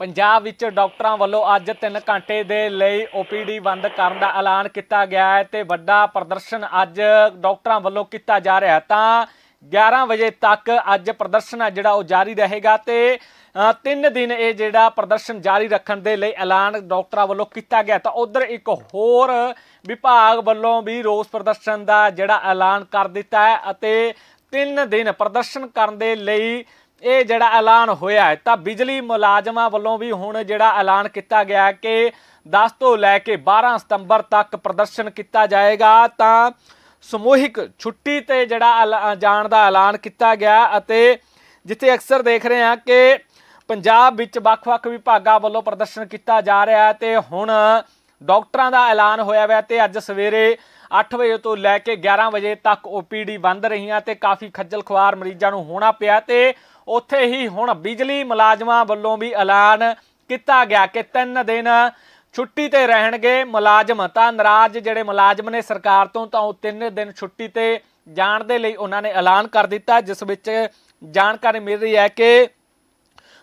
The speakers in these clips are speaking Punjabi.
ਪੰਜਾਬ ਵਿੱਚ ਡਾਕਟਰਾਂ ਵੱਲੋਂ ਅੱਜ 3 ਘੰਟੇ ਦੇ ਲਈ OPD ਬੰਦ ਕਰਨ ਦਾ ਐਲਾਨ ਕੀਤਾ ਗਿਆ ਹੈ ਤੇ ਵੱਡਾ ਪ੍ਰਦਰਸ਼ਨ ਅੱਜ ਡਾਕਟਰਾਂ ਵੱਲੋਂ ਕੀਤਾ ਜਾ ਰਿਹਾ ਤਾਂ 11 ਵਜੇ ਤੱਕ ਅੱਜ ਪ੍ਰਦਰਸ਼ਨ ਹੈ ਜਿਹੜਾ ਉਹ ਜਾਰੀ ਰਹੇਗਾ ਤੇ ਤਿੰਨ ਦਿਨ ਇਹ ਜਿਹੜਾ ਪ੍ਰਦਰਸ਼ਨ ਜਾਰੀ ਰੱਖਣ ਦੇ ਲਈ ਐਲਾਨ ਡਾਕਟਰਾਂ ਵੱਲੋਂ ਕੀਤਾ ਗਿਆ ਤਾਂ ਉਧਰ ਇੱਕ ਹੋਰ ਵਿਭਾਗ ਵੱਲੋਂ ਵੀ ਰੋਸ ਪ੍ਰਦਰਸ਼ਨ ਦਾ ਜਿਹੜਾ ਐਲਾਨ ਕਰ ਦਿੱਤਾ ਹੈ ਅਤੇ ਤਿੰਨ ਦਿਨ ਪ੍ਰਦਰਸ਼ਨ ਕਰਨ ਦੇ ਲਈ ਇਹ ਜਿਹੜਾ ਐਲਾਨ ਹੋਇਆ ਹੈ, ਤਾਂ ਬਿਜਲੀ ਮੁਲਾਜ਼ਮਾਂ ਵੱਲੋਂ ਵੀ ਹੁਣ ਜਿਹੜਾ ਐਲਾਨ ਕੀਤਾ ਗਿਆ ਕਿ 10 ਤੋਂ ਲੈ ਕੇ 12 ਸਤੰਬਰ ਤੱਕ ਪ੍ਰਦਰਸ਼ਨ ਕੀਤਾ ਜਾਏਗਾ, ਤਾਂ ਸਮੂਹਿਕ ਛੁੱਟੀ ਤੇ ਜਿਹੜਾ ਐਲਾ- ਜਾਣ ਦਾ ਐਲਾਨ ਕੀਤਾ ਗਿਆ ਅਤੇ ਜਿੱਥੇ ਅਕਸਰ ਦੇਖ ਰਹੇ ਹਾਂ ਕਿ ਪੰਜਾਬ ਵਿੱਚ ਵੱਖ-ਵੱਖ ਵਿਭਾਗਾਂ ਵੱਲੋਂ ਪ੍ਰਦਰਸ਼ਨ ਕੀਤਾ ਜਾ ਰਿਹਾ ਹੈ ਤੇ ਹੁਣ ਡਾਕਟਰਾਂ ਦਾ ਐਲਾਨ ਹੋਇਆ ਹੋਇਆ ਤੇ ਅੱਜ ਸਵੇਰੇ 8 ਵਜੇ ਤੋਂ ਲੈ ਕੇ 11 ਵਜੇ ਤੱਕ OPD ਬੰਦ ਰਹੀਆਂ ਤੇ ਕਾਫੀ ਖੱਜਲ ਖੁਆਰ ਮਰੀਜ਼ਾਂ ਨੂੰ ਹੋਣਾ ਪਿਆ ਤੇ ਉੱਥੇ ਹੀ ਹੁਣ ਬਿਜਲੀ ਮੁਲਾਜ਼ਮਾਂ ਵੱਲੋਂ ਵੀ ਐਲਾਨ ਕੀਤਾ ਗਿਆ ਕਿ ਤਿੰਨ ਦਿਨ ਛੁੱਟੀ ਤੇ ਰਹਿਣਗੇ ਮੁਲਾਜ਼ਮ। ਤਾਂ ਨਾਰਾਜ਼ ਜਿਹੜੇ ਮੁਲਾਜ਼ਮ ਨੇ ਸਰਕਾਰ ਤੋਂ, ਤਾਂ ਉਹ ਤਿੰਨ ਦਿਨ ਛੁੱਟੀ ਤੇ ਜਾਣ ਦੇ ਲਈ ਉਹਨਾਂ ਨੇ ਐਲਾਨ ਕਰ ਦਿੱਤਾ। ਜਿਸ ਵਿੱਚ ਜਾਣਕਾਰੀ ਮਿਲ ਰਹੀ ਹੈ ਕਿ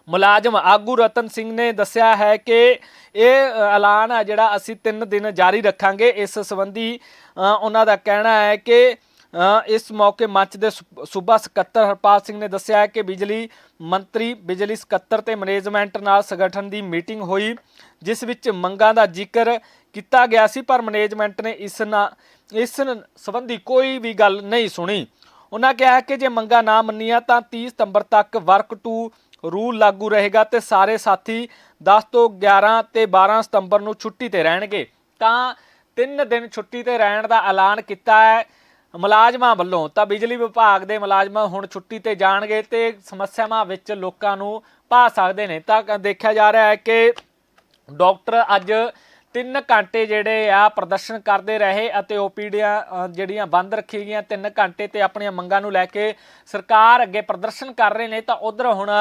ਮੁਲਾਜ਼ਮ ਆਗੂ ਰਤਨ ਸਿੰਘ ਨੇ ਦੱਸਿਆ ਹੈ ਕਿ ਇਹ ਐਲਾਨ ਹੈ ਜਿਹੜਾ ਅਸੀਂ 3 ਦਿਨ ਜਾਰੀ ਰੱਖਾਂਗੇ। ਇਸ ਸੰਬੰਧੀ ਉਹਨਾਂ ਦਾ ਕਹਿਣਾ ਹੈ ਕਿ ਇਸ ਮੌਕੇ ਮੰਚ ਦੇ ਸੂ- ਸੂਬਾ ਸਕੱਤਰ ਹਰਪਾਲ ਸਿੰਘ ਨੇ ਦੱਸਿਆ ਹੈ ਕਿ ਬਿਜਲੀ ਮੰਤਰੀ, ਬਿਜਲੀ ਸਕੱਤਰ ਤੇ ਮੈਨੇਜਮੈਂਟ ਨਾਲ ਸੰਗਠਨ ਦੀ ਮੀਟਿੰਗ ਹੋਈ, ਜਿਸ ਵਿੱਚ ਮੰਗਾਂ ਦਾ ਜ਼ਿਕਰ ਕੀਤਾ ਗਿਆ ਸੀ, ਪਰ ਮੈਨੇਜਮੈਂਟ ਨੇ ਇਸ ਨਾ, ਇਸ ਸੰਬੰਧੀ ਕੋਈ ਵੀ ਗੱਲ ਨਹੀਂ ਸੁਣੀ। ਉਹਨਾਂ ਕਿਹਾ ਕਿ ਜੇ ਮੰਗਾਂ ਨਾ ਮੰਨੀਆਂ ਤਾਂ 30 ਸਤੰਬਰ ਤੱਕ ਵਰਕ ਟੂ ਰੂਲ ਲਾਗੂ ਰਹੇਗਾ ਤੇ ਸਾਰੇ ਸਾਥੀ 10 ਤੋਂ 11 ਤੇ 12 ਸਤੰਬਰ ਨੂੰ ਛੁੱਟੀ ਤੇ ਰਹਿਣਗੇ। ਤਾਂ ਤਿੰਨ ਦਿਨ ਛੁੱਟੀ ਤੇ ਰਹਿਣ ਦਾ ਐਲਾਨ ਕੀਤਾ ਹੈ ਮੁਲਾਜ਼ਮਾਂ ਵੱਲੋਂ ਤਾਂ ਬਿਜਲੀ ਵਿਭਾਗ ਦੇ ਮੁਲਾਜ਼ਮ ਹੁਣ ਛੁੱਟੀ ਤੇ ਜਾਣਗੇ ਤੇ ਸਮੱਸਿਆਵਾਂ ਵਿੱਚ ਲੋਕਾਂ ਨੂੰ ਪਾ ਸਕਦੇ ਨੇ। ਤਾਂ ਦੇਖਿਆ ਜਾ ਰਿਹਾ ਹੈ ਕਿ ਡਾਕਟਰ ਅੱਜ 3 ਘੰਟੇ ਜਿਹੜੇ ਆ ਪ੍ਰਦਰਸ਼ਨ ਕਰਦੇ ਰਹੇ ਅਤੇ ਓਪੀਡੀਆਂ ਜਿਹੜੀਆਂ ਬੰਦ ਰੱਖੀ ਗਈਆਂ 3 ਘੰਟੇ ਤੇ ਆਪਣੀਆਂ ਮੰਗਾਂ ਨੂੰ ਲੈ ਕੇ ਸਰਕਾਰ ਅੱਗੇ ਪ੍ਰਦਰਸ਼ਨ ਕਰ ਰਹੇ ਨੇ। ਤਾਂ ਉਧਰ ਹੁਣ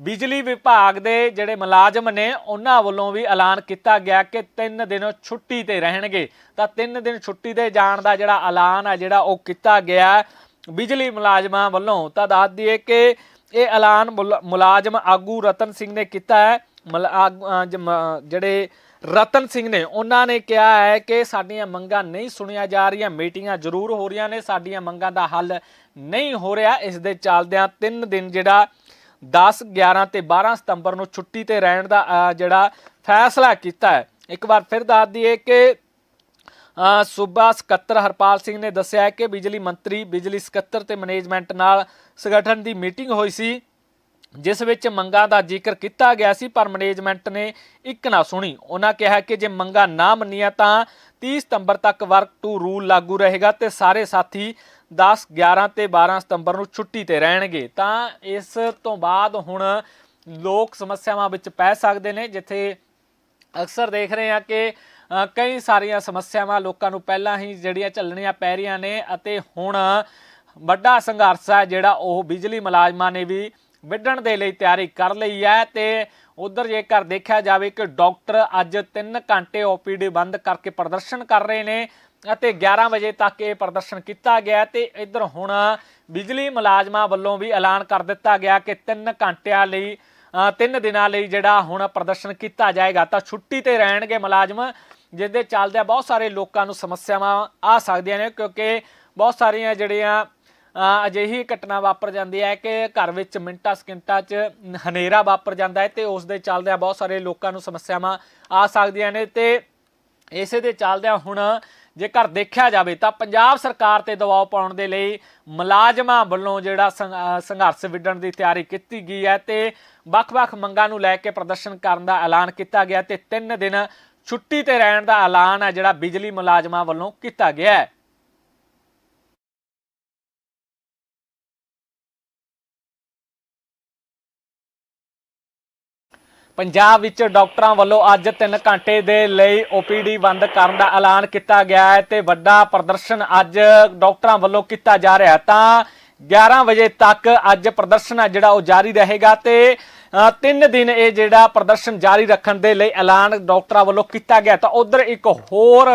ਬਿਜਲੀ ਵਿਭਾਗ ਦੇ ਜਿਹੜੇ ਮੁਲਾਜ਼ਮ ਨੇ, ਉਹਨਾਂ ਵੱਲੋਂ ਵੀ ਐਲਾਨ ਕੀਤਾ ਗਿਆ ਕਿ 3 ਦਿਨ ਛੁੱਟੀ ਤੇ ਰਹਿਣਗੇ। ਤਾਂ 3 ਦਿਨ ਛੁੱਟੀ ਤੇ ਜਾਣ ਦਾ ਜਿਹੜਾ ਐਲਾਨ ਹੈ, ਜਿਹੜਾ ਉਹ ਕੀਤਾ ਗਿਆ ਬਿਜਲੀ ਮੁਲਾਜ਼ਮਾਂ ਵੱਲੋਂ। ਤਾਂ ਦੱਸ ਦਈਏ ਕਿ ਇਹ ਐਲਾਨ ਮੁਲ- ਮੁਲਾਜ਼ਮ ਆਗੂ ਰਤਨ ਸਿੰਘ ਨੇ ਕੀਤਾ ਹੈ। ਮੁਲਾ- ਆਗ- ਜਿਹੜੇ ਰਤਨ ਸਿੰਘ ਨੇ, ਉਹਨਾਂ ਨੇ ਕਿਹਾ ਹੈ ਕਿ ਸਾਡੀਆਂ ਮੰਗਾਂ ਨਹੀਂ ਸੁਣੀਆਂ ਜਾ ਰਹੀਆਂ, ਮੀਟਿੰਗਾਂ ਜ਼ਰੂਰ ਹੋ ਰਹੀਆਂ ਨੇ, ਸਾਡੀਆਂ ਮੰਗਾਂ ਦਾ ਹੱਲ ਨਹੀਂ ਹੋ ਰਿਹਾ। ਇਸ ਦੇ ਚੱਲਦਿਆਂ ਤਿੰਨ ਦਿਨ ਜਿਹੜਾ 10 11 ਤੇ 12 ਸਤੰਬਰ ਨੂੰ ਛੁੱਟੀ ਤੇ ਰਹਿਣ ਦਾ ਜਿਹੜਾ ਫੈਸਲਾ ਕੀਤਾ ਹੈ। ਇੱਕ ਵਾਰ ਫਿਰ ਦੱਸ ਦਈਏ ਕਿ ਸੂਬਾ ਸਕੱਤਰ ਹਰਪਾਲ ਸਿੰਘ ਨੇ ਦੱਸਿਆ ਕਿ ਬਿਜਲੀ ਮੰਤਰੀ, ਬਿਜਲੀ ਸਕੱਤਰ ਤੇ ਮੈਨੇਜਮੈਂਟ ਨਾਲ ਸੰਗਠਨ ਦੀ ਮੀਟਿੰਗ ਹੋਈ ਸੀ, ਜਿਸ ਵਿੱਚ ਮੰਗਾਂ ਦਾ ਜ਼ਿਕਰ ਕੀਤਾ ਗਿਆ ਸੀ, ਪਰ ਮੈਨੇਜਮੈਂਟ ਨੇ ਇੱਕ ਨਾ ਸੁਣੀ। ਉਹਨਾਂ ਕਿਹਾ ਕਿ ਜੇ ਮੰਗਾਂ ਨਾ ਮੰਨੀਆਂ ਤਾਂ 30 ਸਤੰਬਰ ਤੱਕ ਵਰਕ ਟੂ ਰੂਲ ਲਾਗੂ ਰਹੇਗਾ ਤੇ ਸਾਰੇ ਸਾਥੀ 10 11 ਤੇ 12 ਸਤੰਬਰ ਨੂੰ ਛੁੱਟੀ ਤੇ ਰਹਿਣਗੇ। ਤਾਂ ਇਸ ਤੋਂ ਬਾਅਦ ਹੁਣ ਲੋਕ ਸਮੱਸਿਆਵਾਂ ਵਿੱਚ ਪੈ ਸਕਦੇ ਨੇ, ਜਿੱਥੇ ਅਕਸਰ ਦੇਖ ਰਹੇ ਹਾਂ ਕਿ ਕਈ ਸਾਰੀਆਂ ਸਮੱਸਿਆਵਾਂ ਲੋਕਾਂ ਨੂੰ ਪਹਿਲਾਂ ਹੀ ਜਿਹੜੀਆਂ ਝੱਲਣੀਆਂ ਪੈ ਰਹੀਆਂ ਨੇ ਅਤੇ ਹੁਣ ਵੱਡਾ ਸੰਘਰਸ਼ ਹੈ ਜਿਹੜਾ ਉਹ ਬਿਜਲੀ ਮੁਲਾਜ਼ਮਾਂ ਨੇ ਵੀ ਵਿੱਢਣ ਦੇ ਲਈ ਤਿਆਰੀ ਕਰ ਲਈ ਹੈ ਤੇ ਉਧਰ ਜੇਕਰ ਦੇਖਿਆ ਜਾਵੇ ਕਿ ਡਾਕਟਰ ਅੱਜ 3 ਘੰਟੇ OPD ਬੰਦ ਕਰਕੇ ਪ੍ਰਦਰਸ਼ਨ ਕਰ ਰਹੇ ਨੇ ਅਤੇ 11 ਵਜੇ ਤੱਕ ਇਹ ਪ੍ਰਦਰਸ਼ਨ ਕੀਤਾ ਗਿਆ ਤੇ ਇੱਧਰ ਹੁਣ ਬਿਜਲੀ ਮੁਲਾਜ਼ਮਾਂ ਵੱਲੋਂ ਵੀ ਐਲਾਨ ਕਰ ਦਿੱਤਾ ਗਿਆ ਕਿ 3 ਘੰਟਿਆਂ ਲਈ ਅ, ਤਿੰਨ ਦਿਨਾਂ ਲਈ ਜਿਹੜਾ ਹੁਣ ਪ੍ਰਦਰਸ਼ਨ ਕੀਤਾ ਜਾਏਗਾ ਤਾਂ ਛੁੱਟੀ ਤੇ ਰਹਿਣਗੇ ਮੁਲਾਜ਼ਮ ਜਿਸ ਦੇ ਚੱਲਦਿਆਂ ਬਹੁਤ ਸਾਰੇ ਲੋਕਾਂ ਨੂੰ ਸਮੱਸਿਆਵਾਂ ਆ ਸਕਦੀਆਂ ਨੇ ਕਿਉਂਕਿ ਬਹੁਤ ਸਾਰੀਆਂ ਜਿਹੜੀਆਂ ਅਜਿਹੀ ਘਟਨਾ ਵਾਪਰ ਜਾਂਦੀ ਹੈ ਕਿ ਘਰ ਵਿੱਚ ਮਿੰਟਾਂ ਸਕਿੰਟਾਂ 'ਚ ਹਨੇਰਾ ਵਾਪਰ ਜਾਂਦਾ ਹੈ ਤੇ ਉਸ ਦੇ ਚੱਲਦਿਆਂ ਬਹੁਤ ਸਾਰੇ ਲੋਕਾਂ ਨੂੰ ਸਮੱਸਿਆਵਾਂ ਆ ਸਕਦੀਆਂ ਨੇ ਤੇ ਇਸੇ ਦੇ ਚੱਲਦਿਆਂ ਹੁਣ ਜੇਕਰ ਦੇਖਿਆ ਜਾਵੇ ਤਾਂ ਪੰਜਾਬ ਸਰਕਾਰ ਤੇ ਦਬਾਅ ਪਾਉਣ ਦੇ ਲਈ ਮੁਲਾਜ਼ਮਾਂ ਵੱਲੋਂ ਜਿਹੜਾ ਸੰਘਰਸ਼ ਵਿੱਢਣ ਦੀ ਤਿਆਰੀ ਕੀਤੀ ਗਈ ਹੈ ਤੇ ਵੱਖ-ਵੱਖ ਮੰਗਾਂ ਨੂੰ ਲੈ ਕੇ ਪ੍ਰਦਰਸ਼ਨ ਕਰਨ ਦਾ ਐਲਾਨ ਕੀਤਾ ਗਿਆ ਤੇ 3 ਦਿਨ ਛੁੱਟੀ ਤੇ ਰਹਿਣ ਦਾ ਐਲਾਨ ਹੈ ਜਿਹੜਾ ਬਿਜਲੀ ਮੁਲਾਜ਼ਮਾਂ ਵੱਲੋਂ ਕੀਤਾ ਗਿਆ ਹੈ। ਪੰਜਾਬ ਵਿੱਚ ਡਾਕਟਰਾਂ ਵੱਲੋਂ ਅੱਜ 3 ਘੰਟੇ ਦੇ ਲਈ OPD ਬੰਦ ਕਰਨ ਦਾ ਐਲਾਨ ਕੀਤਾ ਗਿਆ ਹੈ ਤੇ ਵੱਡਾ ਪ੍ਰਦਰਸ਼ਨ ਅੱਜ ਡਾਕਟਰਾਂ ਵੱਲੋਂ ਕੀਤਾ ਜਾ ਰਿਹਾ ਤਾਂ 11 ਵਜੇ ਤੱਕ ਅੱਜ ਪ੍ਰਦਰਸ਼ਨ ਹੈ ਜਿਹੜਾ ਉਹ ਜਾਰੀ ਰਹੇਗਾ ਤੇ ਤਿੰਨ ਦਿਨ ਇਹ ਜਿਹੜਾ ਪ੍ਰਦਰਸ਼ਨ ਜਾਰੀ ਰੱਖਣ ਦੇ ਲਈ ਐਲਾਨ ਡਾਕਟਰਾਂ ਵੱਲੋਂ ਕੀਤਾ ਗਿਆ। ਤਾਂ ਉਧਰ ਇੱਕ ਹੋਰ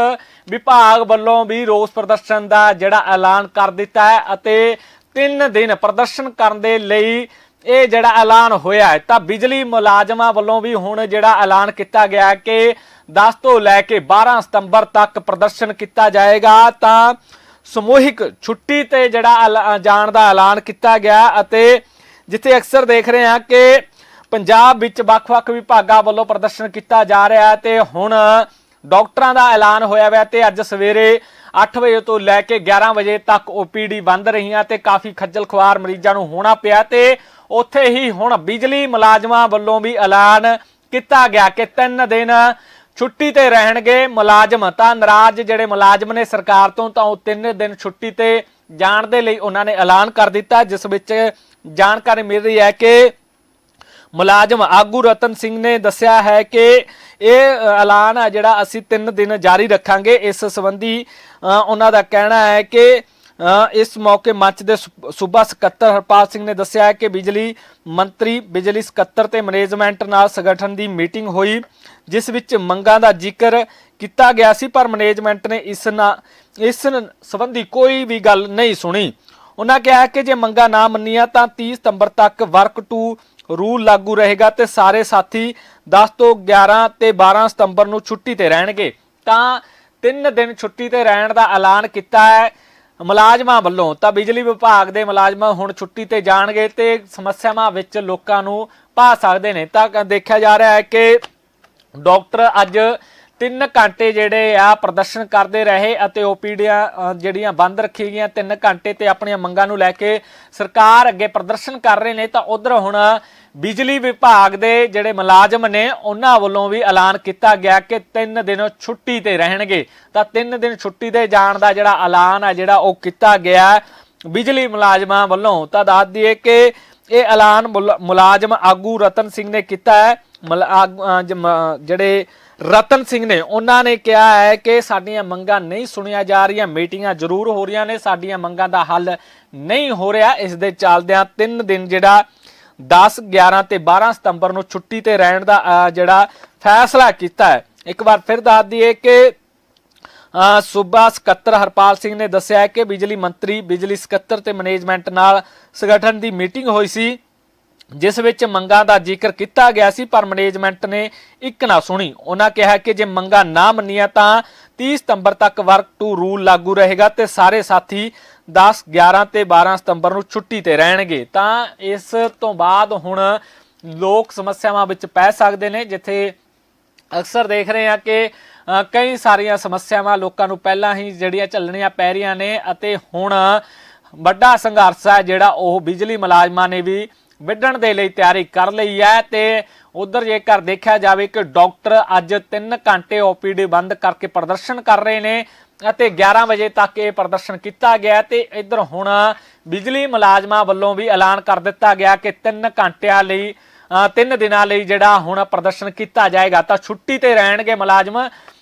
ਵਿਭਾਗ ਵੱਲੋਂ ਵੀ ਰੋਸ ਪ੍ਰਦਰਸ਼ਨ ਦਾ ਜਿਹੜਾ ਐਲਾਨ ਕਰ ਦਿੱਤਾ ਹੈ ਅਤੇ ਤਿੰਨ ਦਿਨ ਪ੍ਰਦਰਸ਼ਨ ਕਰਨ ਦੇ ਲਈ ਇਹ ਜਿਹੜਾ ਐਲਾਨ ਹੋਇਆ ਹੈ, ਤਾਂ ਬਿਜਲੀ ਮੁਲਾਜ਼ਮਾਂ ਵੱਲੋਂ ਵੀ ਹੁਣ ਜਿਹੜਾ ਐਲਾਨ ਕੀਤਾ ਗਿਆ ਕਿ 10 ਤੋਂ ਲੈ ਕੇ 12 ਸਤੰਬਰ ਤੱਕ ਪ੍ਰਦਰਸ਼ਨ ਕੀਤਾ ਜਾਏਗਾ, ਤਾਂ ਸਮੂਹਿਕ ਛੁੱਟੀ ਤੇ ਜਿਹੜਾ ਜਾਣ ਦਾ ਐਲਾਨ ਕੀਤਾ ਗਿਆ ਅਤੇ ਜਿੱਥੇ ਅਕਸਰ ਦੇਖ ਰਹੇ ਹਾਂ ਕਿ ਪੰਜਾਬ ਵਿੱਚ ਵੱਖ-ਵੱਖ ਵਿਭਾਗਾਂ ਵੱਲੋਂ ਪ੍ਰਦਰਸ਼ਨ ਕੀਤਾ ਜਾ ਰਿਹਾ ਹੈ ਤੇ ਹੁਣ ਡਾਕਟਰਾਂ ਦਾ ਐਲਾਨ ਹੋਇਆ ਹੋਇਆ ਤੇ ਅੱਜ ਸਵੇਰੇ 8 ਵਜੇ ਤੋਂ ਲੈ ਕੇ 11 ਵਜੇ ਤੱਕ OPD ਬੰਦ ਰਹੀਆਂ ਤੇ ਕਾਫੀ ਖੱਜਲ ਖੁਆਰ ਮਰੀਜ਼ਾਂ ਨੂੰ ਹੋਣਾ ਪਿਆ ਤੇ ਉੱਥੇ ਹੀ ਹੁਣ ਬਿਜਲੀ ਮੁਲਾਜ਼ਮਾਂ ਵੱਲੋਂ ਵੀ ਐਲਾਨ ਕੀਤਾ ਗਿਆ ਕਿ 3 ਦਿਨ ਛੁੱਟੀ ਤੇ ਰਹਿਣਗੇ ਮੁਲਾਜ਼ਮ। ਤਾਂ ਨਾਰਾਜ਼ ਜਿਹੜੇ ਮੁਲਾਜ਼ਮ ਨੇ ਸਰਕਾਰ ਤੋਂ ਤਾਂ ਉਹ 3 ਦਿਨ ਛੁੱਟੀ ਤੇ ਜਾਣ ਦੇ ਲਈ ਉਹਨਾਂ ਨੇ ਐਲਾਨ ਕਰ ਦਿੱਤਾ ਜਿਸ ਵਿੱਚ ਜਾਣਕਾਰੀ ਮਿਲ ਰਹੀ ਹੈ ਕਿ ਮੁਲਾਜ਼ਮ ਆਗੂ ਰਤਨ ਸਿੰਘ ਨੇ ਦੱਸਿਆ ਹੈ ਕਿ ਇਹ ਐਲਾਨ ਆ ਜਿਹੜਾ ਅਸੀਂ 3 ਦਿਨ ਜਾਰੀ ਰੱਖਾਂਗੇ। ਇਸ ਸੰਬੰਧੀ ਅ, ਉਹਨਾਂ ਦਾ ਕਹਿਣਾ ਹੈ ਕਿ ਇਸ ਮੌਕੇ ਮੰਚ ਦੇ ਸੂ- ਸੂਬਾ ਸਕੱਤਰ ਹਰਪਾਲ ਸਿੰਘ ਨੇ ਦੱਸਿਆ ਹੈ ਕਿ ਬਿਜਲੀ ਮੰਤਰੀ, ਬਿਜਲੀ ਸਕੱਤਰ ਤੇ ਮੈਨੇਜਮੈਂਟ ਨਾਲ ਸੰਗਠਨ ਦੀ ਮੀਟਿੰਗ ਹੋਈ, ਜਿਸ ਵਿੱਚ ਮੰਗਾਂ ਦਾ ਜ਼ਿਕਰ ਕੀਤਾ ਗਿਆ ਸੀ, ਪਰ ਮੈਨੇਜਮੈਂਟ ਨੇ ਇਸ ਨਾਲ ਇਸ ਸੰਬੰਧੀ ਕੋਈ ਵੀ ਗੱਲ ਨਹੀਂ ਸੁਣੀ। ਉਹਨਾਂ ਕਿਹਾ ਕਿ ਜੇ ਮੰਗਾਂ ਨਾ ਮੰਨੀਆਂ ਤਾਂ 30 ਸਤੰਬਰ ਤੱਕ ਵਰਕ ਟੂ ਰੂਲ ਲਾਗੂ ਰਹੇਗਾ ਤੇ ਸਾਰੇ ਸਾਥੀ 10 ਤੋਂ 11 ਤੇ 12 ਸਤੰਬਰ ਨੂੰ ਛੁੱਟੀ ਤੇ ਰਹਿਣਗੇ। ਤਾਂ 3 ਦਿਨ ਛੁੱਟੀ ਤੇ ਰਹਿਣ ਦਾ ਐਲਾਨ ਕੀਤਾ ਹੈ ਮੁਲਾਜ਼ਮਾਂ ਵੱਲੋਂ ਤਾਂ ਬਿਜਲੀ ਵਿਭਾਗ ਦੇ ਮੁਲਾਜ਼ਮ ਹੁਣ ਛੁੱਟੀ ਤੇ ਜਾਣਗੇ ਤੇ ਸਮੱਸਿਆਵਾਂ ਵਿੱਚ ਲੋਕਾਂ ਨੂੰ ਪਾ ਸਕਦੇ ਨੇ। ਤਾਂ ਦੇਖਿਆ ਜਾ ਰਿਹਾ ਹੈ ਕਿ ਡਾਕਟਰ ਅੱਜ 3 ਘੰਟੇ ਜਿਹੜੇ ਆ ਪ੍ਰਦਰਸ਼ਨ ਕਰਦੇ ਰਹੇ ਅਤੇ ਓਪੀਡੀਆਂ ਅ, ਜਿਹੜੀਆਂ ਬੰਦ ਰੱਖੀ ਗਈਆਂ 3 ਘੰਟੇ ਤੇ ਆਪਣੀਆਂ ਮੰਗਾਂ ਨੂੰ ਲੈ ਕੇ ਸਰਕਾਰ ਅੱਗੇ ਪ੍ਰਦਰਸ਼ਨ ਕਰ ਰਹੇ ਨੇ ਤਾਂ ਉਧਰ ਹੁਣ ਬਿਜਲੀ ਵਿਭਾਗ ਦੇ ਜਿਹੜੇ ਮੁਲਾਜ਼ਮ ਨੇ ਉਹਨਾਂ ਵੱਲੋਂ ਵੀ ਐਲਾਨ ਕੀਤਾ ਗਿਆ ਕਿ 3 ਦਿਨ ਛੁੱਟੀ ਤੇ ਰਹਿਣਗੇ। ਤਾਂ 3 ਦਿਨ ਛੁੱਟੀ ਤੇ ਜਾਣ ਦਾ ਜਿਹੜਾ ਐਲਾਨ ਆ ਜਿਹੜਾ ਉਹ ਕੀਤਾ ਗਿਆ ਬਿਜਲੀ ਮੁਲਾਜ਼ਮਾਂ ਵੱਲੋਂ ਤਾਂ ਦੱਸ ਦਈਏ ਕਿ ਇਹ ਐਲਾਨ ਮੁਲਾ- ਮੁਲਾਜ਼ਮ ਆਗੂ ਰਤਨ ਸਿੰਘ ਨੇ ਕੀਤਾ ਹੈ। ਮੁਲਾ- ਜਿਹੜੇ ਰਤਨ ਸਿੰਘ ਨੇ, ਉਹਨਾਂ ਨੇ ਕਿਹਾ ਹੈ ਕਿ ਸਾਡੀਆਂ ਮੰਗਾਂ ਨਹੀਂ ਸੁਣੀਆਂ ਜਾ ਰਹੀਆਂ, ਮੀਟਿੰਗਾਂ ਜ਼ਰੂਰ ਹੋ ਰਹੀਆਂ ਨੇ, ਸਾਡੀਆਂ ਮੰਗਾਂ ਦਾ ਹੱਲ ਨਹੀਂ ਹੋ ਰਿਹਾ। ਇਸ ਦੇ ਚੱਲਦਿਆਂ 3 ਦਿਨ ਜਿਹੜਾ 10 11 ਤੇ 12 ਸਤੰਬਰ ਨੂੰ ਛੁੱਟੀ ਤੇ ਰਹਿਣ ਦਾ ਜਿਹੜਾ ਫੈਸਲਾ ਕੀਤਾ ਹੈ। ਇੱਕ ਵਾਰ ਫਿਰ ਦੱਸ ਦਈਏ ਕਿ ਸੂਬਾ ਸਕੱਤਰ ਹਰਪਾਲ ਸਿੰਘ ਨੇ ਦੱਸਿਆ ਕਿ ਬਿਜਲੀ ਮੰਤਰੀ, ਬਿਜਲੀ ਸਕੱਤਰ ਤੇ ਮੈਨੇਜਮੈਂਟ ਨਾਲ ਸੰਗਠਨ ਦੀ ਮੀਟਿੰਗ ਹੋਈ ਸੀ। ਜਿਸ ਵਿੱਚ ਮੰਗਾਂ ਦਾ ਜ਼ਿਕਰ ਕੀਤਾ ਗਿਆ ਸੀ, ਪਰ ਮੈਨੇਜਮੈਂਟ ਨੇ ਇੱਕ ਨਾ ਸੁਣੀ। ਉਹਨਾਂ ਕਿਹਾ ਕਿ ਜੇ ਮੰਗਾਂ ਨਾ ਮੰਨੀਆਂ ਤਾਂ 30 ਸਤੰਬਰ ਤੱਕ ਵਰਕ ਟੂ ਰੂਲ ਲਾਗੂ ਰਹੇਗਾ ਤੇ ਸਾਰੇ ਸਾਥੀ 10 11 ਤੇ 12 ਸਤੰਬਰ ਨੂੰ ਛੁੱਟੀ ਤੇ ਰਹਿਣਗੇ। ਤਾਂ ਇਸ ਤੋਂ ਬਾਅਦ ਹੁਣ ਲੋਕ ਸਮੱਸਿਆਵਾਂ ਵਿੱਚ ਪੈ ਸਕਦੇ ਨੇ, ਜਿੱਥੇ ਅਕਸਰ ਦੇਖ ਰਹੇ ਹਾਂ ਕਿ ਕਈ ਸਾਰੀਆਂ ਸਮੱਸਿਆਵਾਂ ਲੋਕਾਂ ਨੂੰ ਪਹਿਲਾਂ ਹੀ ਜਿਹੜੀਆਂ ਚੱਲਣੀਆਂ ਪੈ ਰਹੀਆਂ ਨੇ ਅਤੇ ਹੁਣ ਵੱਡਾ ਸੰਘਰਸ਼ ਹੈ ਜਿਹੜਾ ਉਹ ਬਿਜਲੀ ਮੁਲਾਜ਼ਮਾਂ ਨੇ ਵੀ ਵਿੱਢਣ ਦੇ ਲਈ ਤਿਆਰੀ ਕਰ ਲਈ ਹੈ ਤੇ ਉਧਰ ਜੇਕਰ ਦੇਖਿਆ ਜਾਵੇ ਕਿ ਡਾਕਟਰ ਅੱਜ 3 ਘੰਟੇ ਓਪੀਡੀ ਬੰਦ ਕਰਕੇ ਪ੍ਰਦਰਸ਼ਨ ਕਰ ਰਹੇ ਨੇ ਅਤੇ 11 ਵਜੇ ਤੱਕ ਇਹ ਪ੍ਰਦਰਸ਼ਨ ਕੀਤਾ ਗਿਆ ਤੇ ਇੱਧਰ ਹੁਣ ਬਿਜਲੀ ਮੁਲਾਜ਼ਮਾਂ ਵੱਲੋਂ ਵੀ ਐਲਾਨ ਕਰ ਦਿੱਤਾ ਗਿਆ ਕਿ 3 ਘੰਟਿਆਂ ਲਈ ਅ, ਤਿੰਨ ਦਿਨਾਂ ਲਈ ਜਿਹੜਾ ਹੁਣ ਪ੍ਰਦਰਸ਼ਨ ਕੀਤਾ ਜਾਏਗਾ ਤਾਂ ਛੁੱਟੀ ਤੇ ਰਹਿਣਗੇ ਮੁਲਾਜ਼ਮ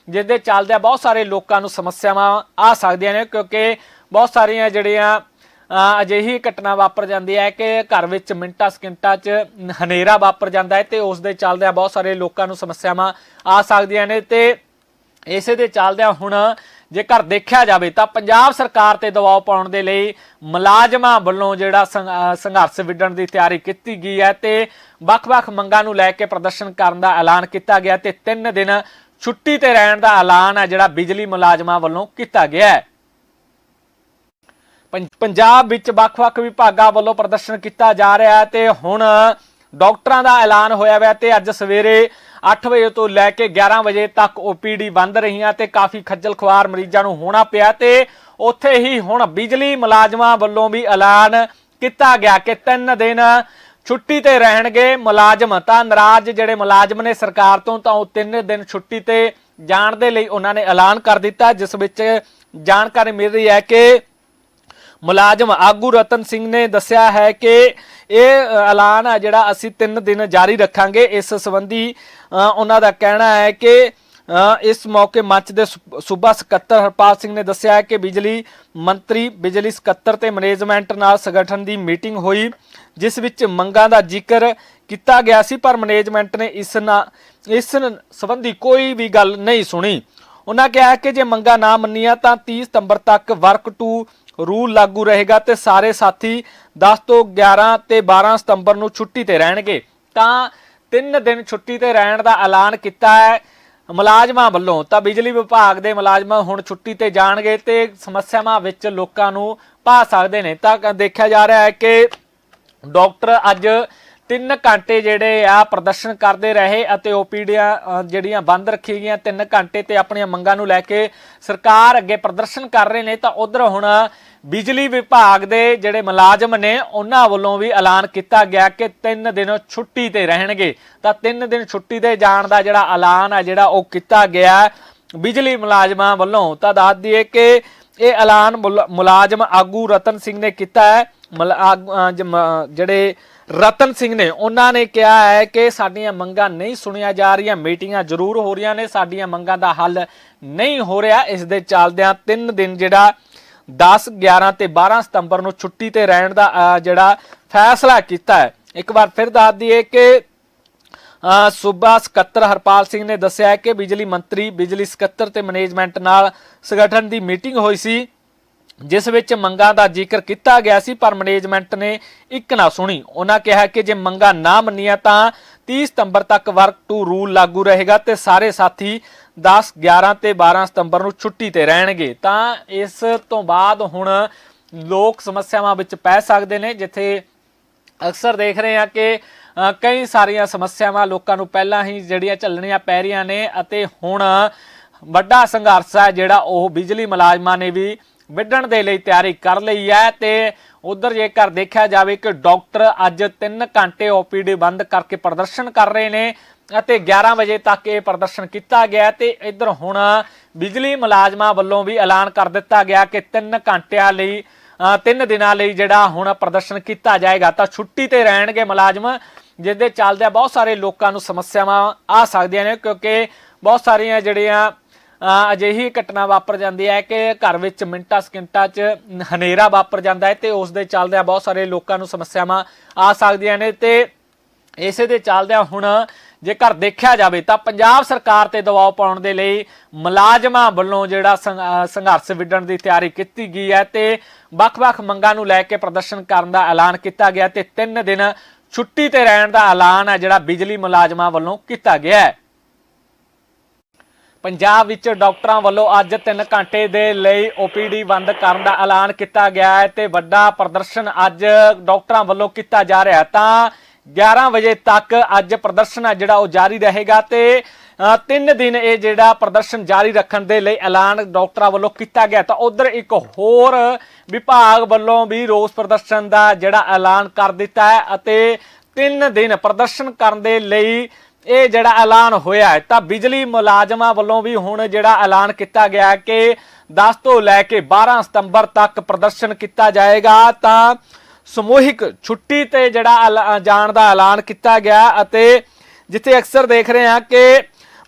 ਜਿਸ ਦੇ ਚੱਲਦਿਆਂ ਬਹੁਤ ਸਾਰੇ ਲੋਕਾਂ ਨੂੰ ਸਮੱਸਿਆਵਾਂ ਆ ਸਕਦੀਆਂ ਨੇ ਕਿਉਂਕਿ ਬਹੁਤ ਸਾਰੀਆਂ ਜਿਹੜੀਆਂ ਅਜਿਹੀ ਘਟਨਾ ਵਾਪਰ ਜਾਂਦੀ ਹੈ ਕਿ ਘਰ ਵਿੱਚ ਮਿੰਟਾਂ ਸਕਿੰਟਾਂ 'ਚ ਹਨੇਰਾ ਵਾਪਰ ਜਾਂਦਾ ਹੈ ਤੇ ਉਸ ਦੇ ਚੱਲਦਿਆਂ ਬਹੁਤ ਸਾਰੇ ਲੋਕਾਂ ਨੂੰ ਸਮੱਸਿਆਵਾਂ ਆ ਸਕਦੀਆਂ ਨੇ ਤੇ ਇਸੇ ਦੇ ਚੱਲਦਿਆਂ ਹੁਣ ਜੇਕਰ ਦੇਖਿਆ ਜਾਵੇ ਤਾਂ ਪੰਜਾਬ ਸਰਕਾਰ ਤੇ ਦਬਾਅ ਪਾਉਣ ਦੇ ਲਈ ਮੁਲਾਜ਼ਮਾਂ ਵੱਲੋਂ ਜਿਹੜਾ ਸੰਘ- ਸੰਘਰਸ਼ ਵਿੱਢਣ ਦੀ ਤਿਆਰੀ ਕੀਤੀ ਗਈ ਹੈ ਤੇ ਵੱਖ-ਵੱਖ ਮੰਗਾਂ ਨੂੰ ਲੈ ਕੇ ਪ੍ਰਦਰਸ਼ਨ ਕਰਨ ਦਾ ਐਲਾਨ ਕੀਤਾ ਗਿਆ ਤੇ 3 ਦਿਨ ਛੁੱਟੀ ਤੇ ਰਹਿਣ ਦਾ ਐਲਾਨ ਹੈ ਜਿਹੜਾ ਬਿਜਲੀ ਮੁਲਾਜ਼ਮਾਂ ਵੱਲੋਂ ਕੀਤਾ ਗਿਆ ਹੈ। ਪੰਜਾਬ ਵਿੱਚ ਵੱਖ-ਵੱਖ ਵਿਭਾਗਾਂ ਵੱਲੋਂ ਪ੍ਰਦਰਸ਼ਨ ਕੀਤਾ ਜਾ ਰਿਹਾ ਹੈ ਤੇ ਹੁਣ ਡਾਕਟਰਾਂ ਦਾ ਐਲਾਨ ਹੋਇਆ ਹੋਇਆ ਤੇ ਅੱਜ ਸਵੇਰੇ 8 ਵਜੇ ਤੋਂ ਲੈ ਕੇ 11 ਵਜੇ ਤੱਕ OPD ਬੰਦ ਰਹੀਆਂ ਤੇ ਕਾਫੀ ਖੱਜਲ ਖੁਆਰ ਮਰੀਜ਼ਾਂ ਨੂੰ ਹੋਣਾ ਪਿਆ ਤੇ ਉੱਥੇ ਹੀ ਹੁਣ ਬਿਜਲੀ ਮੁਲਾਜ਼ਮਾਂ ਵੱਲੋਂ ਵੀ ਐਲਾਨ ਕੀਤਾ ਗਿਆ ਕਿ 3 ਦਿਨ ਛੁੱਟੀ ਤੇ ਰਹਿਣਗੇ ਮੁਲਾਜ਼ਮ। ਤਾਂ ਨਾਰਾਜ਼ ਜਿਹੜੇ ਮੁਲਾਜ਼ਮ ਨੇ ਸਰਕਾਰ ਤੋਂ, ਤਾਂ ਉਹ 3 ਦਿਨ ਛੁੱਟੀ ਤੇ ਜਾਣ ਦੇ ਲਈ ਉਹਨਾਂ ਨੇ ਐਲਾਨ ਕਰ ਦਿੱਤਾ, ਜਿਸ ਵਿੱਚ ਜਾਣਕਾਰੀ ਮਿਲ ਰਹੀ ਹੈ ਕਿ ਮੁਲਾਜ਼ਮ ਆਗੂ ਰਤਨ ਸਿੰਘ ਨੇ ਦੱਸਿਆ ਹੈ ਕਿ ਇਹ ਐਲਾਨ ਆ ਜਿਹੜਾ ਅਸੀਂ 3 ਦਿਨ ਜਾਰੀ ਰੱਖਾਂਗੇ। ਇਸ ਸੰਬੰਧੀ ਉਹਨਾਂ ਦਾ ਕਹਿਣਾ ਹੈ ਕਿ ਇਸ ਮੌਕੇ ਮੰਚ ਦੇ ਸੂ- ਸੂਬਾ ਸਕੱਤਰ ਹਰਪਾਲ ਸਿੰਘ ਨੇ ਦੱਸਿਆ ਹੈ ਕਿ ਬਿਜਲੀ ਮੰਤਰੀ, ਬਿਜਲੀ ਸਕੱਤਰ ਤੇ ਮੈਨੇਜਮੈਂਟ ਨਾਲ ਸੰਗਠਨ ਦੀ ਮੀਟਿੰਗ ਹੋਈ, ਜਿਸ ਵਿੱਚ ਮੰਗਾਂ ਦਾ ਜ਼ਿਕਰ ਕੀਤਾ ਗਿਆ ਸੀ, ਪਰ ਮੈਨੇਜਮੈਂਟ ਨੇ ਇਸ ਨਾਲ ਇਸ ਸੰਬੰਧੀ ਕੋਈ ਵੀ ਗੱਲ ਨਹੀਂ ਸੁਣੀ। ਉਹਨਾਂ ਕਿਹਾ ਕਿ ਜੇ ਮੰਗਾਂ ਨਾ ਮੰਨੀਆਂ ਤਾਂ 30 ਸਤੰਬਰ ਤੱਕ ਵਰਕ ਟੂ ਰੂਲ ਲਾਗੂ ਰਹੇਗਾ ਤੇ ਸਾਰੇ ਸਾਥੀ 10 ਤੋਂ 11 ਤੇ 12 ਸਤੰਬਰ ਨੂੰ ਛੁੱਟੀ ਤੇ ਰਹਿਣਗੇ। ਤਾਂ ਤਿੰਨ ਦਿਨ ਛੁੱਟੀ ਤੇ ਰਹਿਣ ਦਾ ਐਲਾਨ ਕੀਤਾ ਹੈ ਮੁਲਾਜ਼ਮਾਂ ਵੱਲੋਂ। ਤਾਂ ਬਿਜਲੀ ਵਿਭਾਗ ਦੇ ਮੁਲਾਜ਼ਮਾਂ ਹੁਣ ਛੁੱਟੀ ਤੇ ਜਾਣਗੇ ਤੇ ਸਮੱਸਿਆਵਾਂ ਵਿੱਚ ਲੋਕਾਂ ਨੂੰ ਪਾ ਸਕਦੇ ਨੇ। ਤਾਂ ਦੇਖਿਆ ਜਾ ਰਿਹਾ ਹੈ ਕਿ ਡਾਕਟਰ ਅੱਜ 3 ਘੰਟੇ ਜਿਹੜੇ ਆ ਪ੍ਰਦਰਸ਼ਨ ਕਰਦੇ ਰਹੇ ਅਤੇ ਓਪੀਡੀਆਂ ਅ, ਜਿਹੜੀਆਂ ਬੰਦ ਰੱਖੀ ਗਈਆਂ 3 ਘੰਟੇ ਤੇ ਆਪਣੀਆਂ ਮੰਗਾਂ ਨੂੰ ਲੈ ਕੇ ਸਰਕਾਰ ਅੱਗੇ ਪ੍ਰਦਰਸ਼ਨ ਕਰ ਰਹੇ ਨੇ ਤਾਂ ਉਧਰ ਹੁਣ ਬਿਜਲੀ ਵਿਭਾਗ ਦੇ ਜਿਹੜੇ ਮੁਲਾਜ਼ਮ ਨੇ ਉਹਨਾਂ ਵੱਲੋਂ ਵੀ ਐਲਾਨ ਕੀਤਾ ਗਿਆ ਕਿ 3 ਦਿਨ ਛੁੱਟੀ ਤੇ ਰਹਿਣਗੇ। ਤਾਂ 3 ਦਿਨ ਛੁੱਟੀ ਤੇ ਜਾਣ ਦਾ ਜਿਹੜਾ ਐਲਾਨ ਆ ਜਿਹੜਾ ਉਹ ਕੀਤਾ ਗਿਆ ਬਿਜਲੀ ਮੁਲਾਜ਼ਮਾਂ ਵੱਲੋਂ। ਤਾਂ ਦੱਸ ਦਈਏ ਕਿ ਇਹ ਐਲਾਨ ਮੁਲ- ਮੁਲਾਜ਼ਮ ਆਗੂ ਰਤਨ ਸਿੰਘ ਨੇ ਕੀਤਾ ਹੈ। ਮੁਲ- ਜਿਹੜੇ ਰਤਨ ਸਿੰਘ ਨੇ, ਉਹਨਾਂ ਨੇ ਕਿਹਾ ਹੈ ਕਿ ਸਾਡੀਆਂ ਮੰਗਾਂ ਨਹੀਂ ਸੁਣੀਆਂ ਜਾ ਰਹੀਆਂ, ਮੀਟਿੰਗਾਂ ਜ਼ਰੂਰ ਹੋ ਰਹੀਆਂ ਨੇ, ਸਾਡੀਆਂ ਮੰਗਾਂ ਦਾ ਹੱਲ ਨਹੀਂ ਹੋ ਰਿਹਾ। ਇਸ ਦੇ ਚੱਲਦਿਆਂ 3 ਦਿਨ ਜਿਹੜਾ 10 11 ਤੇ 12 ਸਤੰਬਰ ਨੂੰ ਛੁੱਟੀ ਤੇ ਰਹਿਣ ਦਾ ਜਿਹੜਾ ਫੈਸਲਾ ਕੀਤਾ ਹੈ। ਇੱਕ ਵਾਰ ਫਿਰ ਦੱਸ ਦਈਏ ਕਿ ਸੂਬਾ ਸਕੱਤਰ ਹਰਪਾਲ ਸਿੰਘ ਨੇ ਦੱਸਿਆ ਕਿ ਬਿਜਲੀ ਮੰਤਰੀ, ਬਿਜਲੀ ਸਕੱਤਰ ਤੇ ਮੈਨੇਜਮੈਂਟ ਨਾਲ ਸੰਗਠਨ ਦੀ ਮੀਟਿੰਗ ਹੋਈ ਸੀ। ਜਿਸ ਵਿੱਚ ਮੰਗਾਂ ਦਾ ਜ਼ਿਕਰ ਕੀਤਾ ਗਿਆ ਸੀ, ਪਰ ਮੈਨੇਜਮੈਂਟ ਨੇ ਇੱਕ ਨਾ ਸੁਣੀ। ਉਹਨਾਂ ਕਿਹਾ ਕਿ ਜੇ ਮੰਗਾਂ ਨਾ ਮੰਨੀਆਂ ਤਾਂ 30 ਸਤੰਬਰ ਤੱਕ ਵਰਕ ਟੂ ਰੂਲ ਲਾਗੂ ਰਹੇਗਾ ਤੇ ਸਾਰੇ ਸਾਥੀ 10 11 ਤੇ 12 ਸਤੰਬਰ ਨੂੰ ਛੁੱਟੀ ਤੇ ਰਹਿਣਗੇ। ਤਾਂ ਇਸ ਤੋਂ ਬਾਅਦ ਹੁਣ ਲੋਕ ਸਮੱਸਿਆਵਾਂ ਵਿੱਚ ਪੈ ਸਕਦੇ ਨੇ, ਜਿੱਥੇ ਅਕਸਰ ਦੇਖ ਰਹੇ ਹਾਂ ਕਿ ਕਈ ਸਾਰੀਆਂ ਸਮੱਸਿਆਵਾਂ ਲੋਕਾਂ ਨੂੰ ਪਹਿਲਾਂ ਹੀ ਜਿਹੜੀਆਂ ਝੱਲਣੀਆਂ ਪੈ ਰਹੀਆਂ ਨੇ ਅਤੇ ਹੁਣ ਵੱਡਾ ਸੰਘਰਸ਼ ਹੈ ਜਿਹੜਾ ਉਹ ਬਿਜਲੀ ਮੁਲਾਜ਼ਮਾਂ ਨੇ ਵੀ ਵਿੱਢਣ ਦੇ ਲਈ ਤਿਆਰੀ ਕਰ ਲਈ ਹੈ ਤੇ ਉਧਰ ਜੇਕਰ ਦੇਖਿਆ ਜਾਵੇ ਕਿ ਡਾਕਟਰ ਅੱਜ 3 ਘੰਟੇ ਓਪੀਡੀ ਬੰਦ ਕਰਕੇ ਪ੍ਰਦਰਸ਼ਨ ਕਰ ਰਹੇ ਨੇ ਅਤੇ 11 ਵਜੇ ਤੱਕ ਇਹ ਪ੍ਰਦਰਸ਼ਨ ਕੀਤਾ ਗਿਆ ਤੇ ਇੱਧਰ ਹੁਣ ਬਿਜਲੀ ਮੁਲਾਜ਼ਮਾਂ ਵੱਲੋਂ ਵੀ ਐਲਾਨ ਕਰ ਦਿੱਤਾ ਗਿਆ ਕਿ 3 ਘੰਟਿਆਂ ਲਈ ਅ, ਤਿੰਨ ਦਿਨਾਂ ਲਈ ਜਿਹੜਾ ਹੁਣ ਪ੍ਰਦਰਸ਼ਨ ਕੀਤਾ ਜਾਏਗਾ ਤਾਂ ਛੁੱਟੀ ਤੇ ਰਹਿਣਗੇ ਮੁਲਾਜ਼ਮ ਜਿਸ ਦੇ ਚੱਲਦਿਆਂ ਬਹੁਤ ਸਾਰੇ ਲੋਕਾਂ ਨੂੰ ਸਮੱਸਿਆਵਾਂ ਆ ਸਕਦੀਆਂ ਨੇ ਕਿਉਂਕਿ ਬਹੁਤ ਸਾਰੀਆਂ ਜਿਹੜੀਆਂ ਅਜਿਹੀ ਘਟਨਾ ਵਾਪਰ ਜਾਂਦੀ ਹੈ ਕਿ ਘਰ ਵਿੱਚ ਮਿੰਟਾਂ ਸਕਿੰਟਾਂ 'ਚ ਹਨੇਰਾ ਵਾਪਰ ਜਾਂਦਾ ਹੈ ਤੇ ਉਸ ਦੇ ਚੱਲਦਿਆਂ ਬਹੁਤ ਸਾਰੇ ਲੋਕਾਂ ਨੂੰ ਸਮੱਸਿਆਵਾਂ ਆ ਸਕਦੀਆਂ ਨੇ ਤੇ ਇਸੇ ਦੇ ਚੱਲਦਿਆਂ ਹੁਣ ਜੇਕਰ ਦੇਖਿਆ ਜਾਵੇ ਤਾਂ ਪੰਜਾਬ ਸਰਕਾਰ ਤੇ ਦਬਾਅ ਪਾਉਣ ਦੇ ਲਈ ਮੁਲਾਜ਼ਮਾਂ ਵੱਲੋਂ ਜਿਹੜਾ ਸੰਘ- ਸੰਘਰਸ਼ ਵਿੱਢਣ ਦੀ ਤਿਆਰੀ ਕੀਤੀ ਗਈ ਹੈ ਤੇ ਵੱਖ-ਵੱਖ ਮੰਗਾਂ ਨੂੰ ਲੈ ਕੇ ਪ੍ਰਦਰਸ਼ਨ ਕਰਨ ਦਾ ਐਲਾਨ ਕੀਤਾ ਗਿਆ ਤੇ 3 ਦਿਨ ਛੁੱਟੀ ਤੇ ਰਹਿਣ ਦਾ ਐਲਾਨ ਹੈ ਜਿਹੜਾ ਬਿਜਲੀ ਮੁਲਾਜ਼ਮਾਂ ਵੱਲੋਂ ਕੀਤਾ ਗਿਆ ਹੈ। ਪੰਜਾਬ ਵਿੱਚ ਡਾਕਟਰਾਂ ਵੱਲੋਂ ਅੱਜ 3 ਘੰਟੇ ਦੇ ਲਈ ਓਪੀਡੀ ਬੰਦ ਕਰਨ ਦਾ ਐਲਾਨ ਕੀਤਾ ਗਿਆ ਹੈ ਤੇ ਵੱਡਾ ਪ੍ਰਦਰਸ਼ਨ ਅੱਜ ਡਾਕਟਰਾਂ ਵੱਲੋਂ ਕੀਤਾ ਜਾ ਰਿਹਾ ਤਾਂ 11 ਵਜੇ ਤੱਕ ਅੱਜ ਪ੍ਰਦਰਸ਼ਨ ਹੈ ਜਿਹੜਾ ਉਹ ਜਾਰੀ ਰਹੇਗਾ ਤੇ ਤਿੰਨ ਦਿਨ ਇਹ ਜਿਹੜਾ ਪ੍ਰਦਰਸ਼ਨ ਜਾਰੀ ਰੱਖਣ ਦੇ ਲਈ ਐਲਾਨ ਡਾਕਟਰਾਂ ਵੱਲੋਂ ਕੀਤਾ ਗਿਆ। ਤਾਂ ਉਧਰ ਇੱਕ ਹੋਰ ਵਿਭਾਗ ਵੱਲੋਂ ਵੀ ਰੋਸ ਪ੍ਰਦਰਸ਼ਨ ਦਾ ਜਿਹੜਾ ਐਲਾਨ ਕਰ ਦਿੱਤਾ ਹੈ ਅਤੇ ਤਿੰਨ ਦਿਨ ਪ੍ਰਦਰਸ਼ਨ ਕਰਨ ਦੇ ਲਈ ਇਹ ਜਿਹੜਾ ਐਲਾਨ ਹੋਇਆ ਹੈ, ਤਾਂ ਬਿਜਲੀ ਮੁਲਾਜ਼ਮਾਂ ਵੱਲੋਂ ਵੀ ਹੁਣ ਜਿਹੜਾ ਐਲਾਨ ਕੀਤਾ ਗਿਆ ਕਿ 10 ਤੋਂ ਲੈ ਕੇ 12 ਸਤੰਬਰ ਤੱਕ ਪ੍ਰਦਰਸ਼ਨ ਕੀਤਾ ਜਾਏਗਾ, ਤਾਂ ਸਮੂਹਿਕ ਛੁੱਟੀ ਤੇ ਜਿਹੜਾ ਐਲਾ- ਜਾਣ ਦਾ ਐਲਾਨ ਕੀਤਾ ਗਿਆ ਅਤੇ ਜਿੱਥੇ ਅਕਸਰ ਦੇਖ ਰਹੇ ਹਾਂ ਕਿ